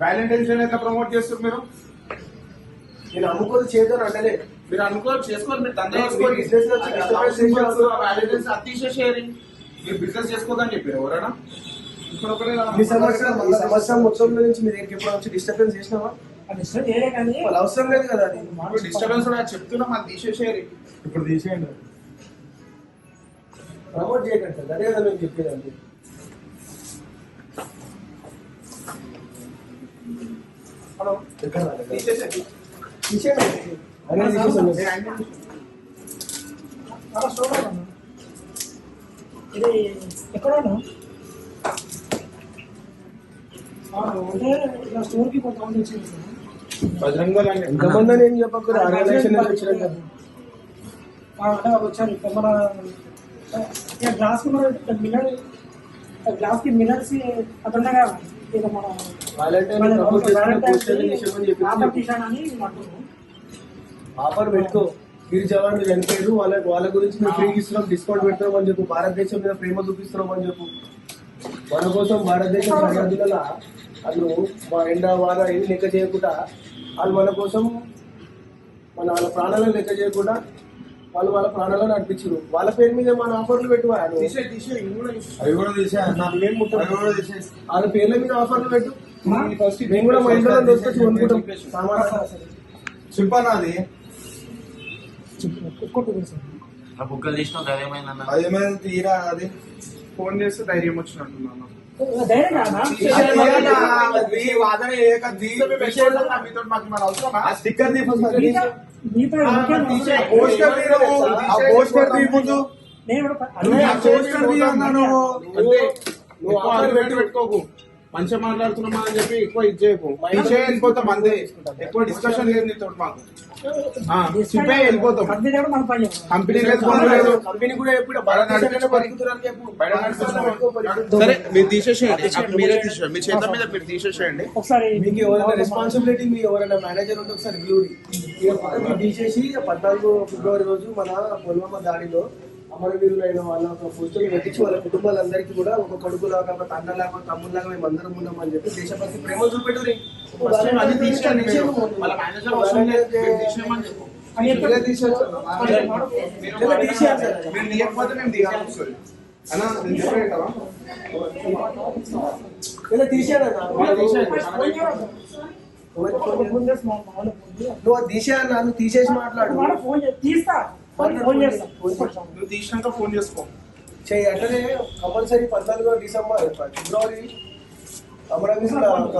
Valentine's day ఎట్లా promote చేస్తారు మీరు? నేను అమ్ముకోదు చేద్దాను అంటలే మీరు అనుకోరు చేసుకోరు మీరు దందా మీ చేసుకోరు business లో వచ్చి disturbance చేసిన వ్యాలంటైన్స్ అతీసేసేయాలి మీరు బిజినెస్ చేసుకోదని చెప్పారు ఎవరైనా? కదా. ఈ సంవత్సరం ఈ సంవత్సరం మొత్తం నుంచి మీ దగ్గరికి ఎప్పుడు వచ్చి డిస్టర్బెన్స్ చేసినావా? అవసరం లేదు కదా డిస్టర్బెన్స్ చెప్తున్నా మాకు తీసేసేయాలి ఇప్పుడు తీసేయండి. ప్రమోట్ చేయకండి సార్. అదే కదా మేము చెప్పేది అంతే హలో తీసేయండి. ఇది ఎక్కడ ఉన్నా అంటే ఇలా స్టోర్కి కొంతమంది వచ్చింది. బజరంగ్ ఎంతమంది అని ఏం చెప్పకూడదు. ఆర్గనైజేషన్ వచ్చారు. ఇక్కడ ఇక మిల్లర్స్ అతనుగా ఇక మన వాలంటీర్ ప్రమోట్ చేసుకున్న పోస్టర్లు తీసేమని చెప్పి ఆఫర్ తీసాను అని అంటున్నాను ఆఫర్ పెట్టుకో. వీరి చనిపోయారు వాళ్ళ వాళ్ళ గురించి మేము ఇస్తున్నాం డిస్కౌంట్ పెడుతున్నాం అని చెప్పు. భారతదేశం మీద ప్రేమ చూపిస్తున్నాం అని చెప్పు. మన కోసం భారతదేశం సరిహద్దుల వాళ్ళు మా ఎండ వాన ఏమి లెక్క చేయకుండా వాళ్ళు మన కోసం మన వాళ్ళ ప్రాణాలను లెక్క చేయకుండా వాళ్ళు వాళ్ళ ప్రాణాలను నడిపించారు వాళ్ళ పేరు మీద మన ఆఫర్లు తీసేసి వాళ్ళ పేర్ల మీద ఆఫర్లు పెట్టు. మేము కూడా మా ఇంట్లో దొరకొచ్చి కొనుక్కుంటాం. సామాన్ శిల్పా నాది ఒక్కొక్కటి సార్ ఆ బుక్కలు అదేమైనా తీరా అది? ఫోన్ చేస్తే ధైర్యం వచ్చినట్టున్నాను స్టిక్కర్? పోస్టర్ తీయవు ఆ పోస్టర్ తీయముందు నేను పోస్టర్ నువ్వు పెట్టుకోకు. మంచిగా మాట్లాడుతున్నామా అని చెప్పి ఎక్కువ ఇది చేయకు. వెళ్ళిపోతాం అంతే. ఎక్కువ డిస్కషన్ లేదు నీతో మాకు. చెప్పే వెళ్ళిపోతాం. కంపెనీ. కంపెనీ లేదు. కూడా ఎప్పుడు. సరే మీరు తీసేసేయండి. మీరే తీసేయండి మీ చేత మీద మీరు తీసేసేయండి. ఒకసారి మీకు ఎవరైనా రెస్పాన్సిబిలిటీ మీ ఎవరైనా మేనేజర్ ఉంటే ఒకసారి పక్కన తీసేసి పద్నాలుగు ఫిబ్రవరి రోజు మన పుల్వామా దాడిలో అమరవీరులైన వాళ్ళ ఒక పోస్టులు పెట్టించి వాళ్ళ కుటుంబాలందరికీ కూడా ఒక కొడుకులాగా ఒక తండ్రిలాగా ఒక తమ్ముళ్ళలాగా మేము అందరం ఉన్నామని చెప్పి దేశభక్తి ప్రేమ చూపెట్టురి. ఫస్ట్ టైం అది. వాళ్ళ మేనేజర్ మీరు. అని తీసేయాలి తీయకపోతే మేము అన్నా నేను ఇలా. నువ్వు తీసేసి మాట్లాడు. ఫోన్ తీస్తా. ఫోన్ చేస్తా నువ్వు తీసినాక ఫోన్ చేసుకో. చెయ్యి అట్లనే కంపల్సరీ పద్నాలుగో డిసెంబర్ ఫిబ్రవరి అమరవీరుల ఒక